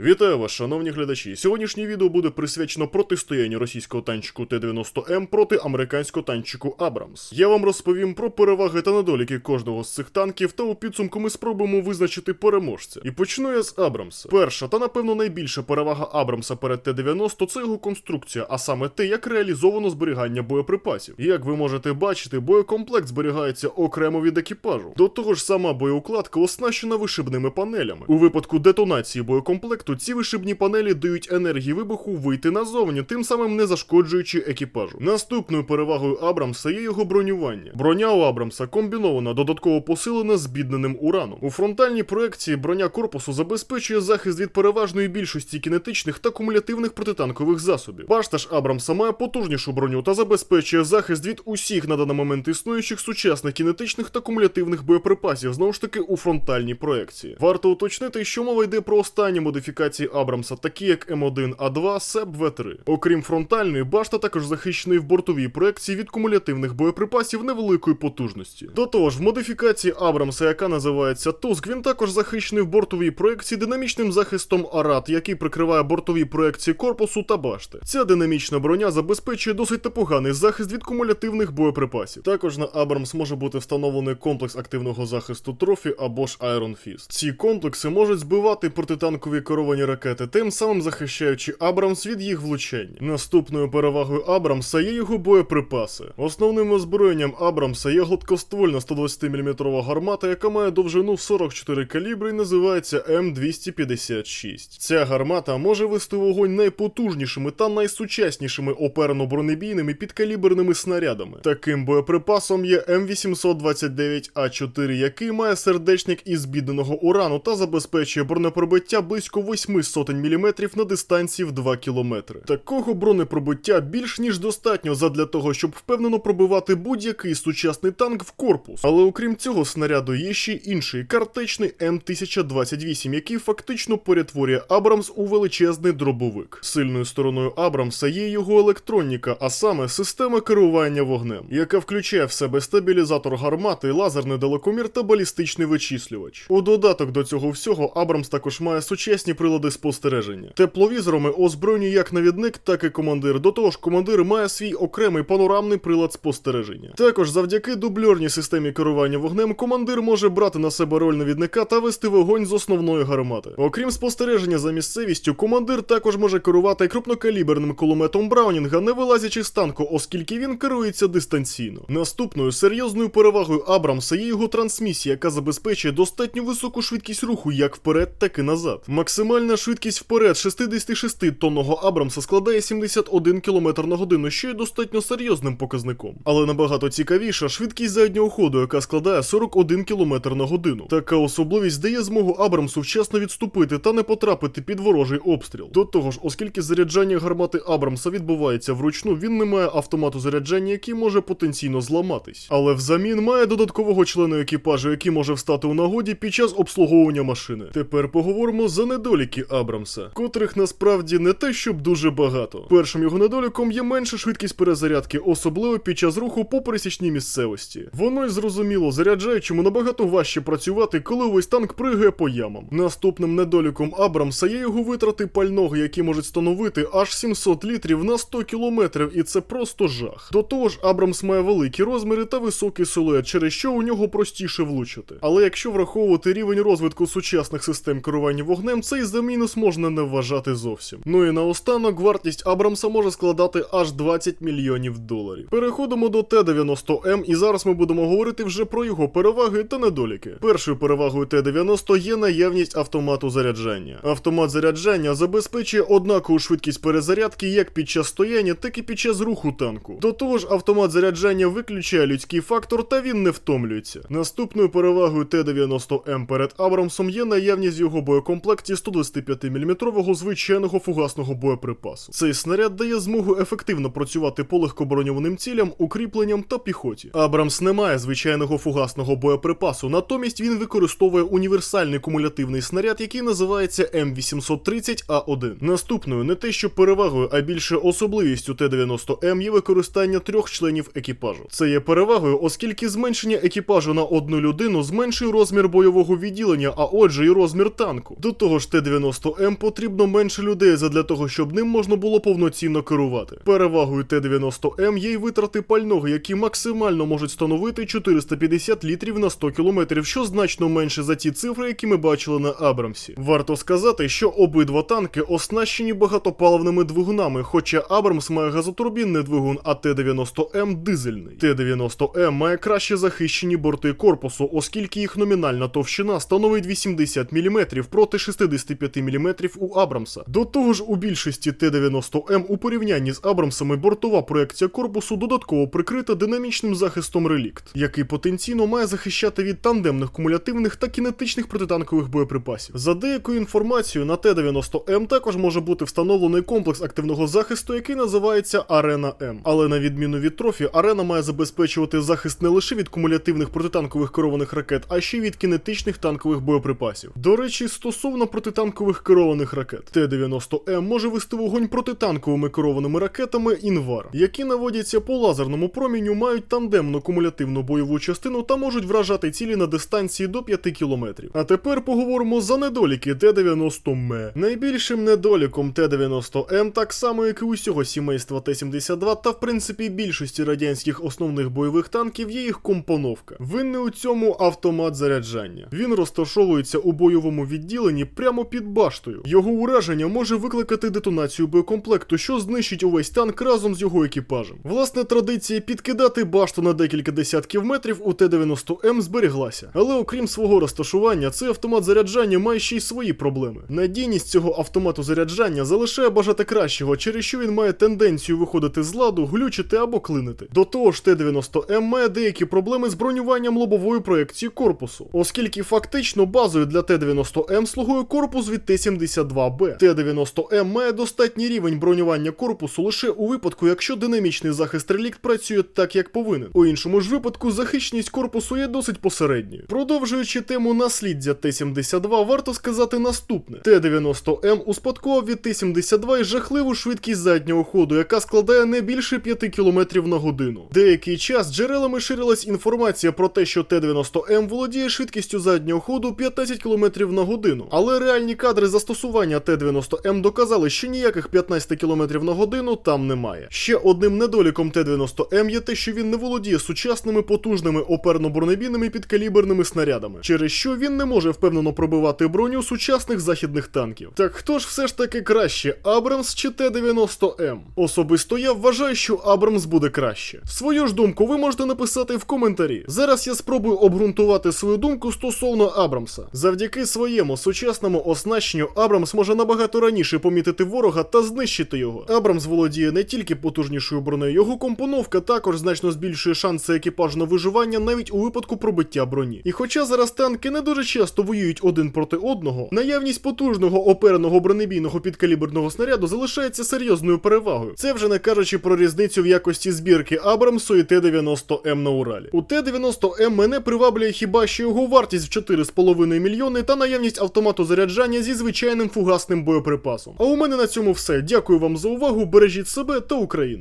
Вітаю вас, шановні глядачі. Сьогоднішнє відео буде присвячено протистоянню російського танчику Т-90М проти американського танчику Абрамс. Я вам розповім про переваги та недоліки кожного з цих танків, та у підсумку ми спробуємо визначити переможця. І почну я з Абрамса. Перша та напевно найбільша перевага Абрамса перед Т-90 це його конструкція, а саме те, як реалізовано зберігання боєприпасів. Як ви можете бачити, боєкомплект зберігається окремо від екіпажу. До того ж, сама боєукладка оснащена вишибними панелями. У випадку детонації боєкомплекту ці вишибні панелі дають енергії вибуху вийти назовні, тим самим не зашкоджуючи екіпажу. Наступною перевагою Абрамса є його бронювання. Броня у Абрамса комбінована, додатково посилена збідненим ураном. У фронтальній проекції броня корпусу забезпечує захист від переважної більшості кінетичних та кумулятивних протитанкових засобів. Башта ж Абрамса має потужнішу броню та забезпечує захист від усіх на даний момент існуючих сучасних кінетичних та кумулятивних боєприпасів, знову ж таки у фронтальній проекції. Варто уточнити, що мова йде про останні модифікації Абрамса, такі як М1А2, СЕП В3. Окрім фронтальної, башта також захищений в бортовій проекції від кумулятивних боєприпасів невеликої потужності. До того ж, в модифікації Абрамса, яка називається Туск, він також захищений в бортовій проекції динамічним захистом Арат, який прикриває бортові проекції корпусу та башти. Ця динамічна броня забезпечує досить непоганий захист від кумулятивних боєприпасів. Також на Абрамс може бути встановлений комплекс активного захисту Трофі або ж Iron Fist. Ці комплекси можуть збивати протитанкові керовані ракети, тим самим захищаючи Абрамс від їх влучень. Наступною перевагою Абрамса є його боєприпаси. Основним озброєнням Абрамса є гладкоствольна 120-мм гармата, яка має довжину 44 калібри і називається М256. Ця гармата може вести вогонь найпотужнішими та найсучаснішими оперно-бронебійними підкаліберними снарядами. Таким боєприпасом є М829А4, який має сердечник із бідненого урану та забезпечує бронепробиття близько 8 сотень міліметрів на дистанції в 2 кілометри. Такого бронепробиття більш ніж достатньо задля того, щоб впевнено пробивати будь-який сучасний танк в корпус. Але окрім цього снаряду є ще інший картечний М1028, який фактично перетворює Абрамс у величезний дробовик. Сильною стороною Абрамса є його електроніка, а саме система керування вогнем, яка включає в себе стабілізатор гармати, лазерний далекомір та балістичний вичислювач. У додаток до цього всього Абрамс також має сучасні прилади спостереження. Тепловізорами озброєні як навідник, так і командир. До того ж, командир має свій окремий панорамний прилад спостереження. Також завдяки дубльорній системі керування вогнем командир може брати на себе роль навідника та вести вогонь з основної гармати. Окрім спостереження за місцевістю, командир також може керувати крупнокаліберним кулеметом Браунінга, не вилазячи з танку, оскільки він керується дистанційно. Наступною серйозною перевагою Абрамса є його трансмісія, яка забезпечує достатньо високу швидкість руху як вперед, так і назад. Максимальна швидкість вперед 66-тонного Абрамса складає 71 км на годину, що є достатньо серйозним показником. Але набагато цікавіша швидкість заднього ходу, яка складає 41 км на годину. Така особливість дає змогу Абрамсу вчасно відступити та не потрапити під ворожий обстріл. До того ж, оскільки заряджання гармати Абрамса відбувається вручну, він не має автомату заряджання, який може потенційно зламатись. Але взамін має додаткового члена екіпажу, який може встати у нагоді під час обслуговування машини. Тепер поговоримо за недоліки Абрамса, котрих насправді не те, щоб дуже багато. Першим його недоліком є менша швидкість перезарядки, особливо під час руху по пересічній місцевості. Воно й зрозуміло, заряджаючому набагато важче працювати, коли увесь танк пригає по ямам. Наступним недоліком Абрамса є його витрати пального, які можуть становити аж 700 літрів на 100 кілометрів, і це просто жах. До того ж, Абрамс має великі розміри та високий силует, через що у нього простіше влучити. Але якщо враховувати рівень розвитку сучасних систем керування вогнем, цей за мінус можна не вважати зовсім. Ну і наостанок вартість Абрамса може складати аж 20 мільйонів доларів. Переходимо до Т-90М, і зараз ми будемо говорити вже про його переваги та недоліки. Першою перевагою Т-90 є наявність автомату заряджання. Автомат заряджання забезпечує однакову швидкість перезарядки як під час стояння, так і під час руху танку. До того ж, автомат заряджання виключає людський фактор та він не втомлюється. Наступною перевагою Т-90М перед Абрамсом є наявність в його боєкомплекті 125-мм звичайного фугасного боєприпасу. Цей снаряд дає змогу ефективно працювати по легкоброньованим цілям, укріпленням та піхоті. Абрамс не має звичайного фугасного боєприпасу, натомість він використовує універсальний кумулятивний снаряд, який називається М830А1. Наступною не те, що перевагою, а більше особливістю Т-90М є використання трьох членів екіпажу. Це є перевагою, оскільки зменшення екіпажу на одну людину зменшує розмір бойового відділення, а отже, і розмір танку. До того ж, Т-90 Т-90М потрібно менше людей задля того, щоб ним можна було повноцінно керувати. Перевагою Т-90М є й витрати пального, які максимально можуть становити 450 літрів на 100 кілометрів, що значно менше за ті цифри, які ми бачили на Абрамсі. Варто сказати, що обидва танки оснащені багатопаливними двигунами, хоча Абрамс має газотурбінний двигун, а Т-90М дизельний. Т-90М має краще захищені борти корпусу, оскільки їх номінальна товщина становить 80 мм проти 65 мм у Абрамса. До того ж, у більшості Т-90М у порівнянні з Абрамсами бортова проекція корпусу додатково прикрита динамічним захистом релікт, який потенційно має захищати від тандемних кумулятивних та кінетичних протитанкових боєприпасів. За деякою інформацією, на Т-90М також може бути встановлений комплекс активного захисту, який називається Арена М. Але на відміну від трофі, арена має забезпечувати захист не лише від кумулятивних протитанкових керованих ракет, а ще й від кінетичних танкових боєприпасів. До речі, стосовно протитанкових керованих ракет, Т-90М може вести вогонь протитанковими керованими ракетами Інвар, які наводяться по лазерному промінню, мають тандемну кумулятивну бойову частину та можуть вражати цілі на дистанції до 5 кілометрів. А тепер поговоримо за недоліки Т-90М. Найбільшим недоліком Т-90М, так само як і усього сімейства Т-72, та в принципі більшості радянських основних бойових танків є їх компоновка. Винний у цьому автомат заряджання. Він розташовується у бойовому відділенні прямо під баштою. Його ураження може викликати детонацію боєкомплекту, що знищить увесь танк разом з його екіпажем. Власне, традиція підкидати башту на декілька десятків метрів у Т-90М зберіглася. Але окрім свого розташування, цей автомат заряджання має ще й свої проблеми. Надійність цього автомату заряджання залишає бажати кращого, через що він має тенденцію виходити з ладу, глючити або клинити. До того ж, Т-90М має деякі проблеми з бронюванням лобової проекції корпусу, оскільки фактично базою для Т-90М слугує корпус від Т-72Б. Т-90М має достатній рівень бронювання корпусу лише у випадку, якщо динамічний захист релікт працює так, як повинен. У іншому ж випадку захищеність корпусу є досить посередньою. Продовжуючи тему насліддя Т-72, варто сказати наступне: Т-90М успадкував від Т-72 й жахливу швидкість заднього ходу, яка складає не більше 5 км на годину. Деякий час джерелами ширилась інформація про те, що Т-90М володіє швидкістю заднього ходу 15 км на годину. Але реальні кадри застосування Т-90М доказали, що ніяких 15 км на годину там немає. Ще одним недоліком Т-90М є те, що він не володіє сучасними потужними оперно-бронебійними підкаліберними снарядами, через що він не може впевнено пробивати броню сучасних західних танків. Так хто ж все ж таки краще, Абрамс чи Т-90М? Особисто я вважаю, що Абрамс буде краще. Свою ж думку ви можете написати в коментарі. Зараз я спробую обґрунтувати свою думку стосовно Абрамса. Завдяки своєму сучасному оснащенню Абрамс може набагато раніше помітити ворога та знищити його. Абрамс володіє не тільки потужнішою бронею, його компоновка також значно збільшує шанси екіпажу на виживання навіть у випадку пробиття броні. І хоча зараз танки не дуже часто воюють один проти одного, наявність потужного опереного бронебійного підкаліберного снаряду залишається серйозною перевагою. Це вже не кажучи про різницю в якості збірки Абрамсу і Т-90М на Уралі. У Т-90М мене приваблює хіба що його вартість в 4,5 мільйони та наявність автомату заряджання зі звичайним фугасним боєприпасом. А у мене на цьому все. Дякую вам за увагу, бережіть себе та Україну.